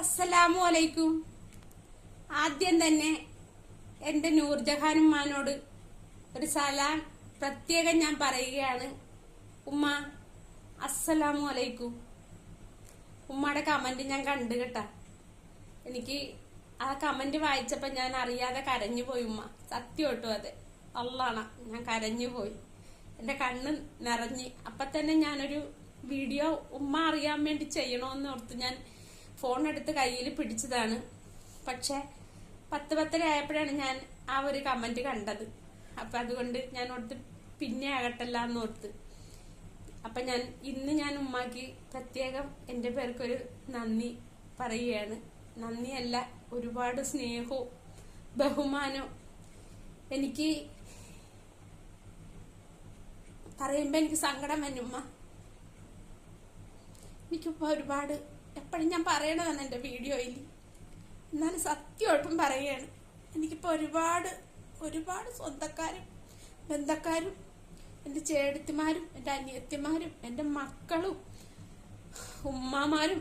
അസ്സലാമു അലൈക്കും ആദ്യം തന്നെ എന്റെ നൂർജഹാനുമ്മാനോട് ഒരു സലാം പ്രത്യേകം ഞാൻ പറയുകയാണ്. ഉമ്മ അസ്സലാമു അലൈക്കും ഉമ്മയുടെ കമന്റ് ഞാൻ കണ്ടു കേട്ടാ. എനിക്ക് ആ കമന്റ് വായിച്ചപ്പോൾ ഞാൻ അറിയാതെ കരഞ്ഞു പോയി ഉമ്മ. സത്യം കേട്ടോ അതെ. അള്ളാണ് ഞാൻ കരഞ്ഞു പോയി. എന്റെ കണ്ണ് നിറഞ്ഞ്. അപ്പം തന്നെ ഞാനൊരു വീഡിയോ ഉമ്മ അറിയാൻ വേണ്ടി ചെയ്യണമെന്ന് ഓർത്ത് ഞാൻ ഫോൺ എടുത്ത് കയ്യിൽ പിടിച്ചതാണ്. പക്ഷെ പത്ത് പത്തര ആയപ്പോഴാണ് ഞാൻ ആ ഒരു കമന്റ് കണ്ടത്. അപ്പൊ അതുകൊണ്ട് ഞാൻ ഓർത്ത് പിന്നെ ആകട്ടല്ല എന്ന് ഓർത്ത്. അപ്പൊ ഞാൻ ഇന്ന് ഞാൻ ഉമ്മാക്ക് പ്രത്യേകം എന്റെ പേർക്കൊരു നന്ദി പറയുകയാണ്. നന്ദിയല്ല ഒരുപാട് സ്നേഹവും ബഹുമാനവും. എനിക്ക് പറയുമ്പോ എനിക്ക് സങ്കടം വന്നുമ്മ എനിക്കിപ്പോ ഒരുപാട് എപ്പോഴും ഞാൻ പറയണതാണ് എന്റെ വീഡിയോയിൽ എന്നാലും സത്യമായിട്ടും പറയുകയാണ് എനിക്കിപ്പോൾ ഒരുപാട് ഒരുപാട് സ്വന്തക്കാരും ബന്ധക്കാരും എന്റെ ചേടത്തിമാരും എന്റെ അനിയത്തിമാരും എന്റെ മക്കളും ഉമ്മമാരും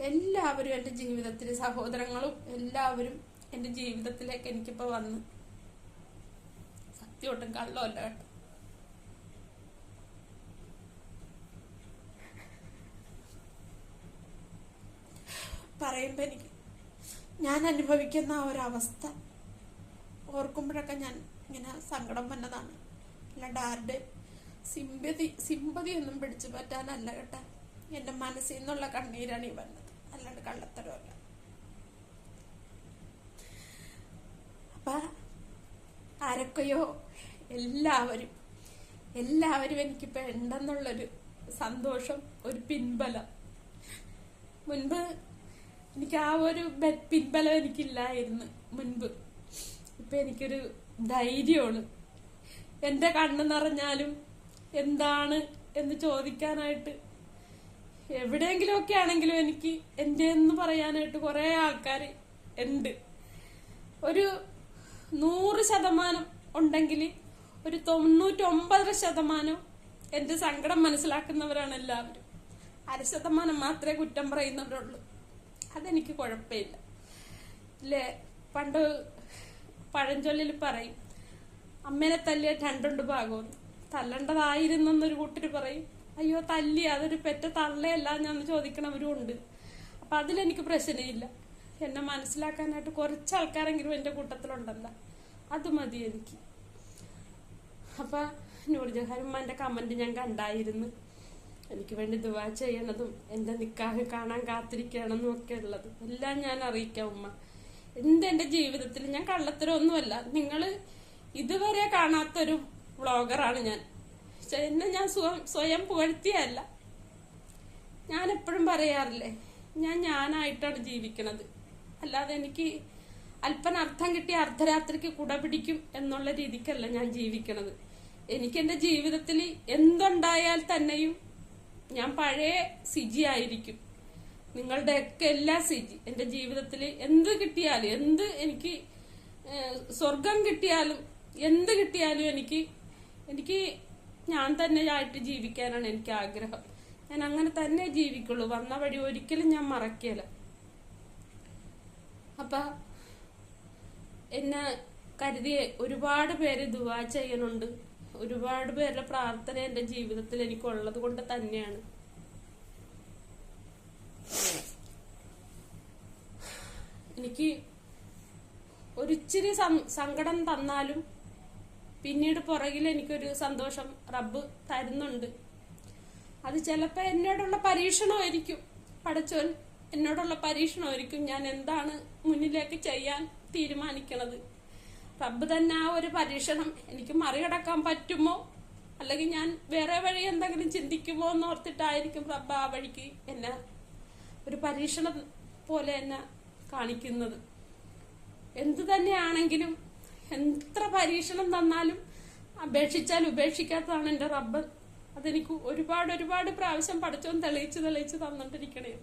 എല്ലാവരും എന്റെ ജീവിതത്തിൽ സഹോദരങ്ങളും എല്ലാവരും എന്റെ ജീവിതത്തിലേക്ക് എനിക്കിപ്പോ വന്ന് സത്യമായിട്ടും കള്ളമല്ല കേട്ടോ. പറയുമ്പോ എനിക്ക് ഞാൻ അനുഭവിക്കുന്ന ആ ഒരു അവസ്ഥ ഓർക്കുമ്പോഴൊക്കെ ഞാൻ ഇങ്ങനെ സങ്കടം വന്നതാണ്. അല്ലാണ്ട് ആരുടെ സിമ്പതി സിമ്പതി ഒന്നും പിടിച്ചു പറ്റാനല്ല കേട്ടാ. എന്റെ മനസ്സിൽ നിന്നുള്ള കണ്ണീരാണ് ഈ വന്നത്. അല്ലാണ്ട് കള്ളത്തരമല്ല. അപ്പൊ ആരൊക്കെയോ എല്ലാവരും എല്ലാവരും എനിക്കിപ്പോ ഉണ്ടെന്നുള്ളൊരു സന്തോഷം ഒരു പിൻബലം. മുൻപ് എനിക്ക് ആ ഒരു പിൻബലം എനിക്കില്ലായിരുന്നു മുൻപ്. ഇപ്പൊ എനിക്കൊരു ധൈര്യമാണ്. എന്റെ കണ്ണ് നിറഞ്ഞാലും എന്താണ് എന്ന് ചോദിക്കാനായിട്ട് എവിടെയെങ്കിലുമൊക്കെ ആണെങ്കിലും എനിക്ക് എന്റെ എന്ന് പറയാനായിട്ട് കുറെ ആൾക്കാർ ഉണ്ട്. ഒരു നൂറ് ശതമാനം ഉണ്ടെങ്കിൽ ഒരു തൊണ്ണൂറ്റൊമ്പതര ശതമാനം എന്റെ സങ്കടം മനസ്സിലാക്കുന്നവരാണ് എല്ലാവരും. അര ശതമാനം മാത്രമേ കുറ്റം പറയുന്നവരുള്ളൂ. അതെനിക്ക് കുഴപ്പമില്ല. ഇല്ലേ പണ്ട് പഴഞ്ചൊല്ലിൽ പറയും അമ്മേനെ തല്ലിയ രണ്ടുണ്ട് ഭാഗവും. തല്ലണ്ടതായിരുന്നെന്നൊരു കൂട്ടര് പറയും. അയ്യോ തല്ലി അതൊരു പെറ്റ തള്ളയല്ല ഞാൻ ചോദിക്കണവരും ഉണ്ട്. അപ്പൊ അതിലെനിക്ക് പ്രശ്നമില്ല. എന്നെ മനസ്സിലാക്കാനായിട്ട് കുറച്ച് ആൾക്കാരെങ്കിലും എന്റെ കൂട്ടത്തിലുണ്ടല്ല. അത് മതി എനിക്ക് അപ്പൊ നൂർജഹാനുമ്മാന്റെ കമന്റ് ഞാൻ കണ്ടായിരുന്നു. എനിക്ക് വേണ്ടി ദുവാ ചെയ്യണതും എന്റെ നിക്കാഹ് കാണാൻ കാത്തിരിക്കണമെന്നും ഒക്കെ ഉള്ളത്. എല്ലാം ഞാൻ അറിയിക്കാം ഉമ്മ. എന്തെന്റെ ജീവിതത്തിൽ ഞാൻ കള്ളത്തരമൊന്നുമല്ല. നിങ്ങൾ ഇതുവരെ കാണാത്തൊരു വ്ളോഗറാണ് ഞാൻ. എന്നെ ഞാൻ സ്വയം സ്വയം പുകഴ്ത്തിയല്ല ഞാൻ എപ്പോഴും പറയാറില്ലേ ഞാൻ ഞാനായിട്ടാണ് ജീവിക്കണത്. അല്ലാതെ എനിക്ക് അല്പന അർത്ഥം കിട്ടിയ അർദ്ധരാത്രിക്ക് കുട പിടിക്കും എന്നുള്ള രീതിക്കല്ല ഞാൻ ജീവിക്കണത്. എനിക്ക് എന്റെ ജീവിതത്തിൽ എന്തുണ്ടായാൽ തന്നെയും ഞാൻ പഴയ സിജി ആയിരിക്കും. നിങ്ങളുടെയൊക്കെ എല്ലാ സിജി എന്റെ ജീവിതത്തിൽ എന്ത് കിട്ടിയാലും എന്ത് എനിക്ക് സ്വർഗം കിട്ടിയാലും എന്ത് കിട്ടിയാലും എനിക്ക് എനിക്ക് ഞാൻ തന്നെ ആയിട്ട് ജീവിക്കാനാണ് എനിക്ക് ആഗ്രഹം. ഞാൻ അങ്ങനെ തന്നെ ജീവിക്കുള്ളൂ. വന്ന വഴി ഒരിക്കലും ഞാൻ മറക്കില്ല അപ്പൊ എന്നെ കരുതിയ ഒരുപാട് പേര് ദുവാ ചെയ്യണുണ്ട് ഒരുപാട് പേരുടെ പ്രാർത്ഥന എന്റെ ജീവിതത്തിൽ എനിക്കുള്ളത് കൊണ്ട് തന്നെയാണ്. എനിക്ക് ഒരിച്ചിരി സങ്കടം തന്നാലും പിന്നീട് പുറകിൽ എനിക്കൊരു സന്തോഷം റബ്ബ് തരുന്നുണ്ട്. അത് ചിലപ്പോ എന്നോടുള്ള പരീക്ഷണമായിരിക്കും. പടച്ചോൻ എന്നോടുള്ള പരീക്ഷണമായിരിക്കും ഞാൻ എന്താണ് മുന്നിലേക്ക് ചെയ്യാൻ തീരുമാനിക്കണത്. റബ്ബ് തന്നെ ആ ഒരു പരീക്ഷണം എനിക്ക് മറികടക്കാൻ പറ്റുമോ? അല്ലെങ്കിൽ ഞാൻ വേറെ വഴി എന്തെങ്കിലും ചിന്തിക്കുമോ എന്ന് ഓർത്തിട്ടായിരിക്കും റബ്ബ് ആ വഴിക്ക് എന്നെ ഒരു പരീക്ഷണം പോലെ എന്നെ കാണിക്കുന്നത്. എന്തു തന്നെയാണെങ്കിലും എത്ര പരീക്ഷണം തന്നാലും അപേക്ഷിച്ചാൽ ഉപേക്ഷിക്കാത്തതാണ് എന്റെ റബ്ബ്. അതെനിക്ക് ഒരുപാട് ഒരുപാട് പ്രാവശ്യം പഠിച്ചോൻ തെളിയിച്ച് തെളിയിച്ച് തന്നിട്ടിരിക്കണേ.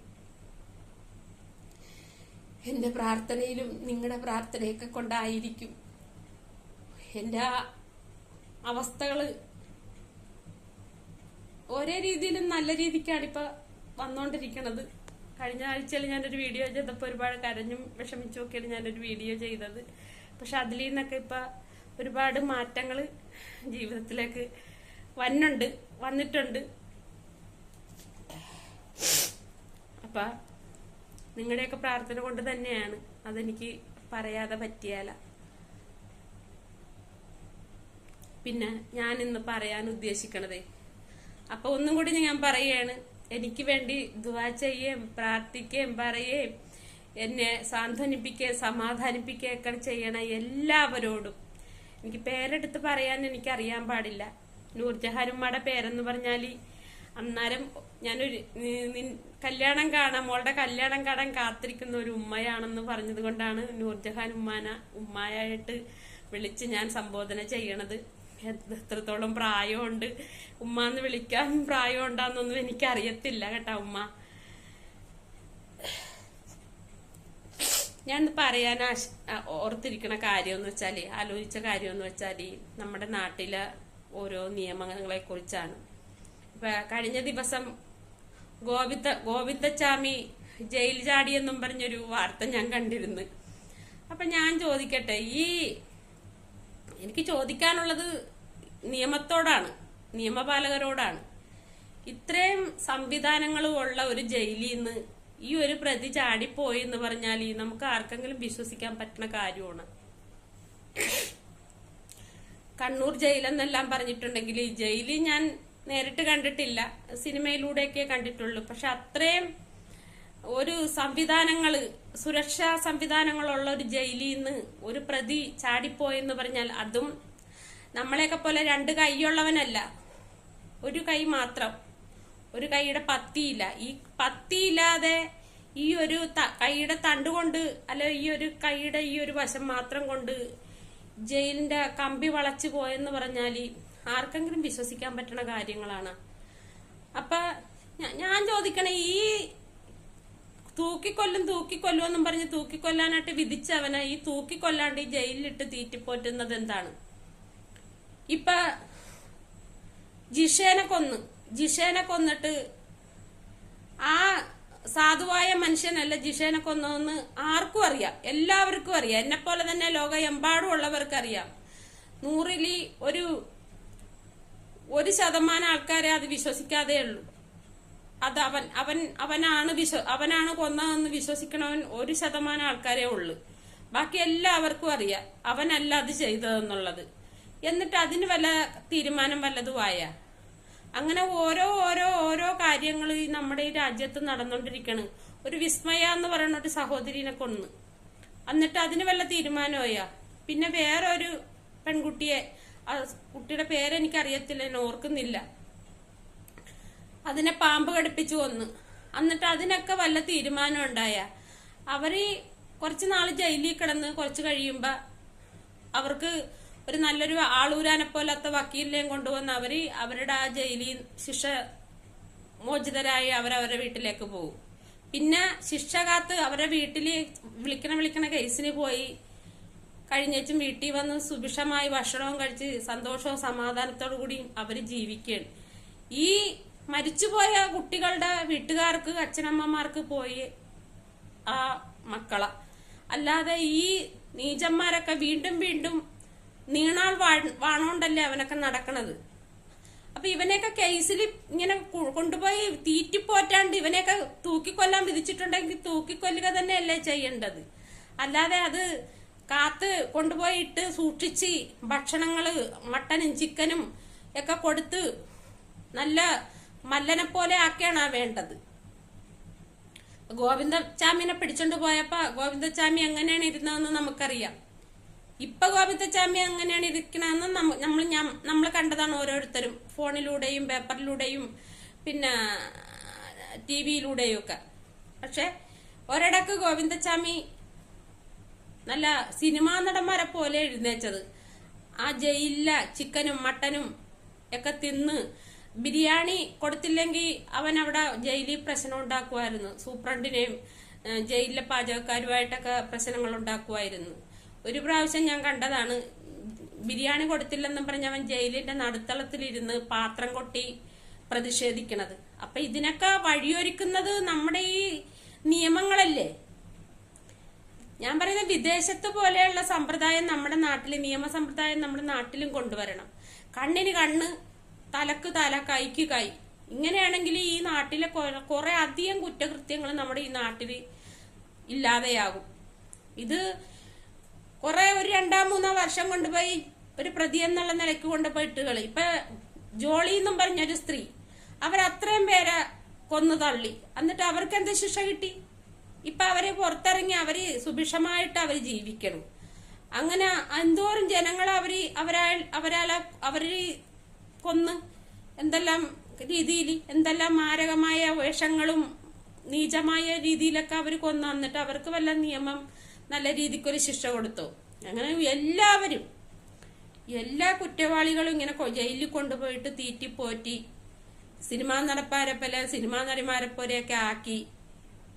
എന്റെ പ്രാർത്ഥനയിലും നിങ്ങളുടെ പ്രാർത്ഥനയൊക്കെ കൊണ്ടായിരിക്കും എന്റെ ആ അവസ്ഥകൾ ഒരേ രീതിയിലും നല്ല രീതിക്കാണ് ഇപ്പൊ വന്നോണ്ടിരിക്കണത്. കഴിഞ്ഞ ആഴ്ചയിൽ ഞാനൊരു വീഡിയോ ചെയ്തപ്പോൾ ഒരുപാട് കരഞ്ഞും വിഷമിച്ചും ഒക്കെയാണ് ഞാനൊരു വീഡിയോ ചെയ്തത്. പക്ഷെ അതിൽ നിന്നൊക്കെ ഇപ്പൊ ഒരുപാട് മാറ്റങ്ങൾ ജീവിതത്തിലേക്ക് വന്നുണ്ട് വന്നിട്ടുണ്ട്. അപ്പൊ നിങ്ങളുടെയൊക്കെ പ്രാർത്ഥന കൊണ്ട് തന്നെയാണ് അതെനിക്ക് പറയാതെ പറ്റിയാല. പിന്നെ ഞാൻ ഇന്ന് പറയാൻ ഉദ്ദേശിക്കണത്. അപ്പൊ ഒന്നും കൂടി ഞാൻ പറയുകയാണ്. എനിക്ക് വേണ്ടി ദുവാ ചെയ്യുകയും പ്രാർത്ഥിക്കുകയും പറയുകയും എന്നെ സാന്ത്വനിപ്പിക്കുകയും സമാധാനിപ്പിക്കുകയും ഒക്കെ ചെയ്യണ എല്ലാവരോടും. എനിക്ക് പേരെടുത്ത് പറയാൻ എനിക്ക് അറിയാൻ പാടില്ല. നൂർജഹാനുമ്മയുടെ പേരെന്ന് പറഞ്ഞാൽ അന്നേരം ഞാനൊരു കല്യാണം കാണാൻ മോളുടെ കല്യാണം കാണാൻ കാത്തിരിക്കുന്ന ഒരു ഉമ്മയാണെന്ന് പറഞ്ഞത് കൊണ്ടാണ് നൂർജഹാൻ ഉമ്മാന ഉമ്മായായിട്ട് വിളിച്ച് ഞാൻ സംബോധന ചെയ്യണത്. എത്രത്തോളം പ്രായമുണ്ട്? ഉമ്മ എന്ന് വിളിക്കാൻ പ്രായമുണ്ടാന്നൊന്നും എനിക്ക് അറിയത്തില്ല കേട്ടാ ഉമ്മ. ഞാൻ പറയാൻ ആശ- ഓർത്തിരിക്കുന്ന കാര്യം എന്ന് വെച്ചാൽ ആലോചിച്ച കാര്യം എന്ന് വെച്ചാൽ നമ്മുടെ നാട്ടിലെ ഓരോ നിയമങ്ങളെ കുറിച്ചാണ് ഇപ്പൊ കഴിഞ്ഞ ദിവസം ഗോവിന്ദ ഗോവിന്ദച്ചാമി ജയിൽ ചാടിയെന്നും പറഞ്ഞൊരു വാർത്ത ഞാൻ കണ്ടിരുന്നു. അപ്പൊ ഞാൻ ചോദിക്കട്ടെ ഈ എനിക്ക് ചോദിക്കാനുള്ളത് നിയമത്തോടാണ് നിയമപാലകരോടാണ്. ഇത്രയും സംവിധാനങ്ങളും ഉള്ള ഒരു ജയിലിൽ നിന്ന് ഈ ഒരു പ്രതി ചാടിപ്പോയി എന്ന് പറഞ്ഞാൽ നമുക്ക് ആർക്കെങ്കിലും വിശ്വസിക്കാൻ പറ്റുന്ന കാര്യമാണ്. കണ്ണൂർ ജയിലെന്നെല്ലാം പറഞ്ഞിട്ടുണ്ടെങ്കിൽ ഈ ജയിലിൽ ഞാൻ നേരിട്ട് കണ്ടിട്ടില്ല സിനിമയിലൂടെയൊക്കെ കണ്ടിട്ടുള്ളൂ. പക്ഷെ അത്രയും ഒരു സംവിധാനങ്ങൾ സുരക്ഷാ സംവിധാനങ്ങളുള്ള ഒരു ജയിലിൽ നിന്ന് ഒരു പ്രതി ചാടിപ്പോയെന്ന് പറഞ്ഞാൽ അതും നമ്മളെയൊക്കെ പോലെ രണ്ട് കൈയുള്ളവനല്ല. ഒരു കൈ മാത്രം. ഒരു കൈയുടെ പത്തിയില്ല. ഈ പത്തിയില്ലാതെ ഈ ഒരു കൈയുടെ തണ്ട് കൊണ്ട് അല്ല ഈ ഒരു കൈയുടെ ഈ ഒരു വശം മാത്രം കൊണ്ട് ജയിലിന്റെ കമ്പി വളച്ചു പോയെന്ന് പറഞ്ഞാൽ ആർക്കെങ്കിലും വിശ്വസിക്കാൻ പറ്റുന്ന കാര്യങ്ങളാണ്. അപ്പൊ ഞാൻ ചോദിക്കണേ ഈ തൂക്കിക്കൊല്ലും തൂക്കിക്കൊല്ലും എന്നും പറഞ്ഞ് തൂക്കിക്കൊല്ലാനായിട്ട് വിധിച്ചവനെ ഈ തൂക്കിക്കൊല്ലാണ്ട് ഈ ജയിലിലിട്ട് തീറ്റിപ്പോറ്റുന്നത് എന്താണ്? ഇപ്പൊ ജിഷേനെ കൊന്നു ജിഷേനെ കൊന്നിട്ട് ആ സാധുവായ മനുഷ്യനല്ല ജിഷേനെ കൊന്നതെന്ന് ആർക്കും അറിയാം. എല്ലാവർക്കും അറിയാം. എന്നെ പോലെ തന്നെ ലോകമെമ്പാടും ഉള്ളവർക്ക് അറിയാം നൂറിലി ഒരു ഒരു ശതമാനം ആൾക്കാരെ അത് വിശ്വസിക്കാതെ ഉള്ളൂ. അത് അവൻ അവൻ അവനാണ് വിശ്വ അവനാണ് കൊന്നതെന്ന് വിശ്വസിക്കണവൻ ഒരു ശതമാനം ആൾക്കാരേ ഉള്ളു. ബാക്കി എല്ലാവർക്കും അറിയാം. അവനല്ല അത് ചെയ്തതെന്നുള്ളത്. എന്നിട്ട് അതിന് വല്ല തീരുമാനം വല്ലതുമായ? അങ്ങനെ ഓരോ ഓരോ ഓരോ കാര്യങ്ങൾ ഈ നമ്മുടെ ഈ രാജ്യത്ത് നടന്നുകൊണ്ടിരിക്കണ് ഒരു വിസ്മയ എന്ന് പറയുന്ന ഒരു സഹോദരിനെ കൊന്ന്. എന്നിട്ട് അതിന് വല്ല തീരുമാനമായ? പിന്നെ വേറൊരു പെൺകുട്ടിയെ കുട്ടിയുടെ പേരെനിക്ക് അറിയത്തില്ല ഞാൻ ഓർക്കുന്നില്ല. അതിനെ പാമ്പ് കടുപ്പിച്ചു കൊന്നു. എന്നിട്ട് അതിനൊക്കെ വല്ല തീരുമാനം ഉണ്ടായ? അവർ കുറച്ച് നാൾ ജയിലിൽ കിടന്ന് കുറച്ച് കഴിയുമ്പോ അവർക്ക് ഒരു നല്ലൊരു ആളൂരാനെ പോലത്തെ വക്കീലിനെയും കൊണ്ടുവന്ന് അവർ അവരുടെ ആ ജയിലിൽ ശിക്ഷ മോചിതരായി അവരവരുടെ വീട്ടിലേക്ക് പോകും. പിന്നെ ശിക്ഷ കാത്ത് അവരുടെ വീട്ടിൽ വിളിക്കണ വിളിക്കണ കേസിന് പോയി. കഴിഞ്ഞേച്ചും വീട്ടിൽ വന്ന് സുഭിക്ഷമായി ഭക്ഷണവും കഴിച്ച് സന്തോഷവും സമാധാനത്തോടു കൂടി അവർ ജീവിക്കുകയാണ്. ഈ മരിച്ചുപോയ കുട്ടികളുടെ വീട്ടുകാർക്ക് അച്ഛനമ്മമാർക്ക് പോയി ആ മക്കള. അല്ലാതെ ഈ നീചന്മാരൊക്കെ വീണ്ടും വീണ്ടും നീണാൾ വാണോണ്ടല്ലേ അവനൊക്കെ നടക്കണത്? അപ്പൊ ഇവനെയൊക്കെ കേസിൽ ഇങ്ങനെ കൊണ്ടുപോയി തീറ്റിപ്പോറ്റാണ്ട് ഇവനെയൊക്കെ തൂക്കിക്കൊല്ലാൻ വിധിച്ചിട്ടുണ്ടെങ്കിൽ തൂക്കിക്കൊല്ലുക തന്നെയല്ലേ ചെയ്യേണ്ടത്. അല്ലാതെ അത് കാത്ത് കൊണ്ടുപോയിട്ട് സൂക്ഷിച്ച് ഭക്ഷണങ്ങൾ മട്ടനും ചിക്കനും ഒക്കെ കൊടുത്ത് നല്ല മല്ലനെ പോലെ ആക്കിയാണ് വേണ്ടത്. ഗോവിന്ദച്ചാമിനെ പിടിച്ചോണ്ട് പോയപ്പോ ഗോവിന്ദച്ചാമി എങ്ങനെയാണ് ഇരുന്നതെന്ന് നമുക്കറിയാം. ഇപ്പൊ ഗോവിന്ദച്ചാമി എങ്ങനെയാണ് ഇരിക്കണമെന്ന് നമ്മൾ നമ്മൾ കണ്ടതാണ് ഓരോരുത്തരും. ഫോണിലൂടെയും പേപ്പറിലൂടെയും പിന്നെ ടി വിയിലൂടെയും ഒക്കെ. പക്ഷെ ഒരിടക്ക് ഗോവിന്ദച്ചാമി നല്ല സിനിമാ നടന്മാരെ പോലെ എഴുന്നേച്ചത് ആ ജയിലില ചിക്കനും മട്ടനും ഒക്കെ തിന്ന് ബിരിയാണി കൊടുത്തില്ലെങ്കിൽ അവൻ അവിടെ ജയിലിൽ പ്രശ്നം ഉണ്ടാക്കുമായിരുന്നു. സൂപ്രണ്ടിനെയും ജയിലിലെ പാചകക്കാരുമായിട്ടൊക്കെ പ്രശ്നങ്ങൾ ഉണ്ടാക്കുമായിരുന്നു. ഒരു പ്രാവശ്യം ഞാൻ കണ്ടതാണ്. ബിരിയാണി കൊടുത്തില്ലെന്നും പറഞ്ഞ് അവൻ ജയിലിന്റെ നടുത്തളത്തിലിരുന്ന് പാത്രം കൊട്ടി പ്രതിഷേധിക്കണത്. അപ്പൊ ഇതിനൊക്കെ വഴിയൊരുക്കുന്നത് നമ്മുടെ ഈ നിയമങ്ങളല്ലേ? ഞാൻ പറയുന്ന വിദേശത്ത് പോലെയുള്ള സമ്പ്രദായം നമ്മുടെ നാട്ടിൽ നിയമ സമ്പ്രദായം നമ്മുടെ നാട്ടിലും കൊണ്ടുവരണം. കണ്ണിന് കണ്ണ് തലക്ക് തല കൈക്ക് കൈ. ഇങ്ങനെയാണെങ്കിൽ ഈ നാട്ടിലെ കുറെ അധികം കുറ്റകൃത്യങ്ങൾ നമ്മുടെ ഈ നാട്ടിൽ ഇല്ലാതെയാകും. ഇത് കുറെ ഒരു രണ്ടാം മൂന്നാം വർഷം കൊണ്ടുപോയി ഒരു പ്രതി എന്നുള്ള നിലയ്ക്ക് കൊണ്ടുപോയി ഇട്ടുകളി ഇപ്പൊ ജോളി എന്നും പറഞ്ഞൊരു സ്ത്രീ അവരത്രയും പേരെ കൊന്നു തള്ളി. എന്നിട്ട് അവർക്ക് എന്ത് ശിക്ഷ കിട്ടി? ഇപ്പൊ അവർ പുറത്തിറങ്ങി അവർ സുഭിക്ഷമായിട്ട് അവർ ജീവിക്കണം. അങ്ങനെ എന്തോരം ജനങ്ങൾ അവർ അവരാൽ അവരാല അവർ കൊന്ന് എന്തെല്ലാം രീതിയിൽ എന്തെല്ലാം മാരകമായ വേഷങ്ങളും നീചമായ രീതിയിലൊക്കെ അവർ കൊന്നു. വന്നിട്ട് അവർക്ക് വല്ല നിയമം നല്ല രീതിക്കൊരു ശിക്ഷ കൊടുത്തു. അങ്ങനെ എല്ലാവരും എല്ലാ കുറ്റവാളികളും ഇങ്ങനെ ജയിലിൽ കൊണ്ടുപോയിട്ട് തീറ്റിപ്പോറ്റി സിനിമാ നടപ്പാരെ പോലെ സിനിമാ നടിമാരെ പോലെയൊക്കെ ആക്കി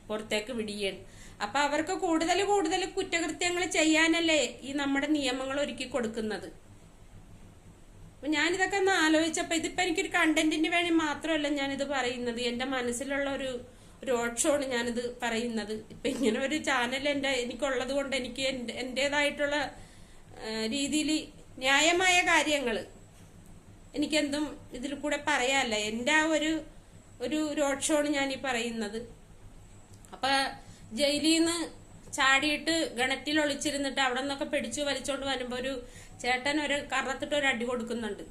പുറത്തേക്ക് വിടിയാണ് അപ്പൊ അവർക്ക് കൂടുതൽ കൂടുതൽ കുറ്റകൃത്യങ്ങൾ ചെയ്യാനല്ലേ ഈ നമ്മുടെ നിയമങ്ങൾ ഒരുക്കി കൊടുക്കുന്നത്. അപ്പൊ ഞാനിതൊക്കെ ഒന്ന് ആലോചിച്ചപ്പോ ഇതിപ്പോ എനിക്കൊരു കണ്ടന്റിന് വേണ്ടി മാത്രമല്ല ഞാനിത് പറയുന്നത്. എന്റെ മനസ്സിലുള്ള ഒരു രോക്ഷമാണ് ഞാനിത് പറയുന്നത്. ഇപ്പൊ ഇങ്ങനെ ഒരു ചാനൽ എന്റെ എനിക്കുള്ളത് കൊണ്ട് എനിക്ക് എന്റെ- എന്റേതായിട്ടുള്ള രീതിയിൽ ന്യായമായ കാര്യങ്ങൾ എനിക്കെന്തും ഇതിൽ കൂടെ പറയാല്ല. എന്റെ ആ ഒരു ഒരു രോക്ഷമാണ് ഞാൻ ഈ പറയുന്നത്. അപ്പൊ ജയിലിൽ നിന്ന് ചാടിയിട്ട് ഗണറ്റിൽ ഒളിച്ചിരുന്നിട്ട് അവിടെ നിന്നൊക്കെ പിടിച്ചു വലിച്ചോണ്ട് വരുമ്പോ ഒരു ചേട്ടൻ ഒരു കറത്തിട്ട് ഒരു അടി കൊടുക്കുന്നുണ്ട്.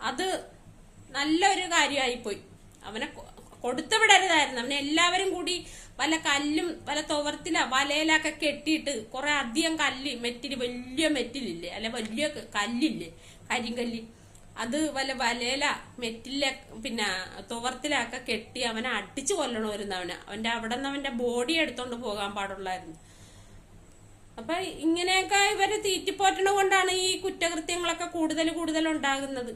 അത് നല്ലൊരു കാര്യമായിപ്പോയി അവനെ കൊ- കൊടുത്തു വിടരുതായിരുന്നു അവനെ എല്ലാവരും കൂടി വല്ല കല്ലും വല്ല തുവർത്തില വലയിലൊക്കെ കെട്ടിയിട്ട് കുറെ അധികം കല്ല് മെറ്റിൽ വലിയ മെറ്റിലില്ലേ? അല്ല വലിയ കല്ലില്ലേ? കരിങ്കല്ല്. അത് വല്ല വലയില മെറ്റില പിന്നെ തുവർത്തിലൊക്കെ കെട്ടി അവനെ അടിച്ചു കൊല്ലണമായിരുന്നു അവനെ. അവന്റെ അവിടെ നിന്ന് അവന്റെ ബോഡി എടുത്തോണ്ട് പോകാൻ പാടുള്ളായിരുന്നു. അപ്പൊ ഇങ്ങനെയൊക്കെ ഇവർ തീറ്റിപ്പോറ്റണ കൊണ്ടാണ് ഈ കുറ്റകൃത്യങ്ങളൊക്കെ കൂടുതൽ കൂടുതൽ ഉണ്ടാകുന്നത്.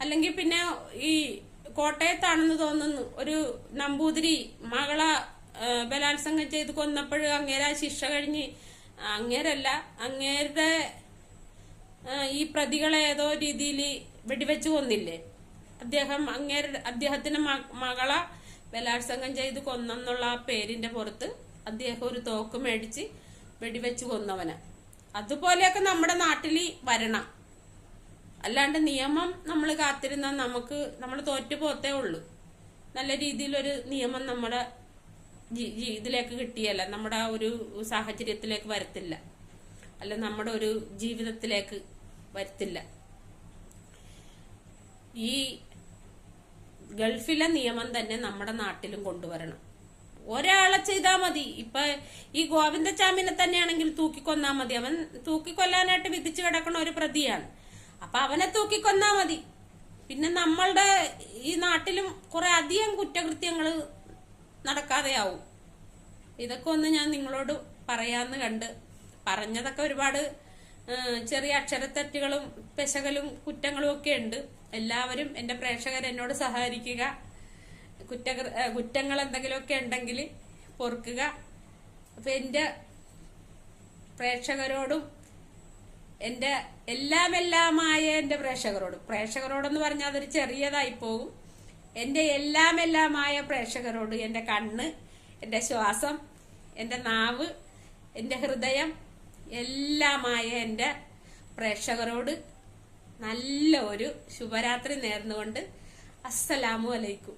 അല്ലെങ്കിൽ പിന്നെ ഈ കോട്ടയത്താണെന്ന് തോന്നുന്നു. ഒരു നമ്പൂതിരി മകള ബലാത്സംഗം ചെയ്ത് കൊന്നപ്പോൾ അങ്ങേര ശിക്ഷ കഴിഞ്ഞ് അങ്ങേരല്ല അങ്ങേരുടെ ഈ പ്രതികളെ ഏതോ രീതിയിൽ വെടിവെച്ച് കൊന്നില്ലേ? അദ്ദേഹം അങ്ങേരുടെ അദ്ദേഹത്തിന്റെ മകളെ ബലാത്സംഗം ചെയ്ത് കൊന്നെന്നുള്ള ആ പേരിന്റെ പുറത്ത് അദ്ദേഹം ഒരു തോക്ക് മേടിച്ച് വെടിവെച്ച് കൊന്നവന. അതുപോലെയൊക്കെ നമ്മുടെ നാട്ടിൽ വരണം. അല്ലാണ്ട് നിയമം നമ്മൾ കാത്തിരുന്ന നമുക്ക് നമ്മൾ തോറ്റു പോത്തേ ഉള്ളൂ. നല്ല രീതിയിലൊരു നിയമം നമ്മുടെ ജീവിതത്തിലേക്ക് കിട്ടിയല്ല. നമ്മുടെ ആ ഒരു സാഹചര്യത്തിലേക്ക് വരത്തില്ല. അല്ല നമ്മുടെ ഒരു ജീവിതത്തിലേക്ക് വരത്തില്ല. ഈ ഗൾഫിലെ നിയമം തന്നെ നമ്മുടെ നാട്ടിലും കൊണ്ടുവരണം. ഒരാളെ ചെയ്താൽ മതി. ഇപ്പൊ ഈ ഗോവിന്ദച്ചാമിനെ തന്നെയാണെങ്കിൽ തൂക്കിക്കൊന്നാൽ മതി. അവൻ തൂക്കിക്കൊല്ലാനായിട്ട് വിധിച്ചു കിടക്കണ ഒരു പ്രതിയാണ്. അപ്പൊ അവനെ തൂക്കിക്കൊന്നാ മതി. പിന്നെ നമ്മളുടെ ഈ നാട്ടിലും കുറെ അധികം കുറ്റകൃത്യങ്ങൾ നടക്കാതെയാവും. ഇതൊക്കെ ഒന്ന് ഞാൻ നിങ്ങളോട് പറയാന്ന് കണ്ട് പറഞ്ഞതൊക്കെ ഒരുപാട് ചെറിയ അക്ഷരത്തെറ്റുകളും പെശകലും കുറ്റങ്ങളും ഒക്കെ ഉണ്ട്. എല്ലാവരും എന്റെ പ്രേക്ഷകർ എന്നോട് സഹകരിക്കുക. കുറ്റ കുറ്റങ്ങൾ എന്തെങ്കിലുമൊക്കെ ഉണ്ടെങ്കിൽ പൊറുക്കുക. അപ്പൊ എന്റെ പ്രേക്ഷകരോടും എന്റെ എല്ലാം എല്ലാമായ എന്റെ പ്രേക്ഷകരോട് പ്രേക്ഷകരോടെന്ന് പറഞ്ഞാൽ അതൊരു ചെറിയതായി പോകും എന്റെ എല്ലാം എല്ലാമായ പ്രേക്ഷകരോട് എന്റെ കണ്ണ് എന്റെ ശ്വാസം എന്റെ നാവ് എന്റെ ഹൃദയം എല്ലാമായ എന്റെ പ്രേക്ഷകരോട് നല്ല ഒരു ശുഭരാത്രി നേർന്നുകൊണ്ട് അസ്സലാമു അലൈക്കും.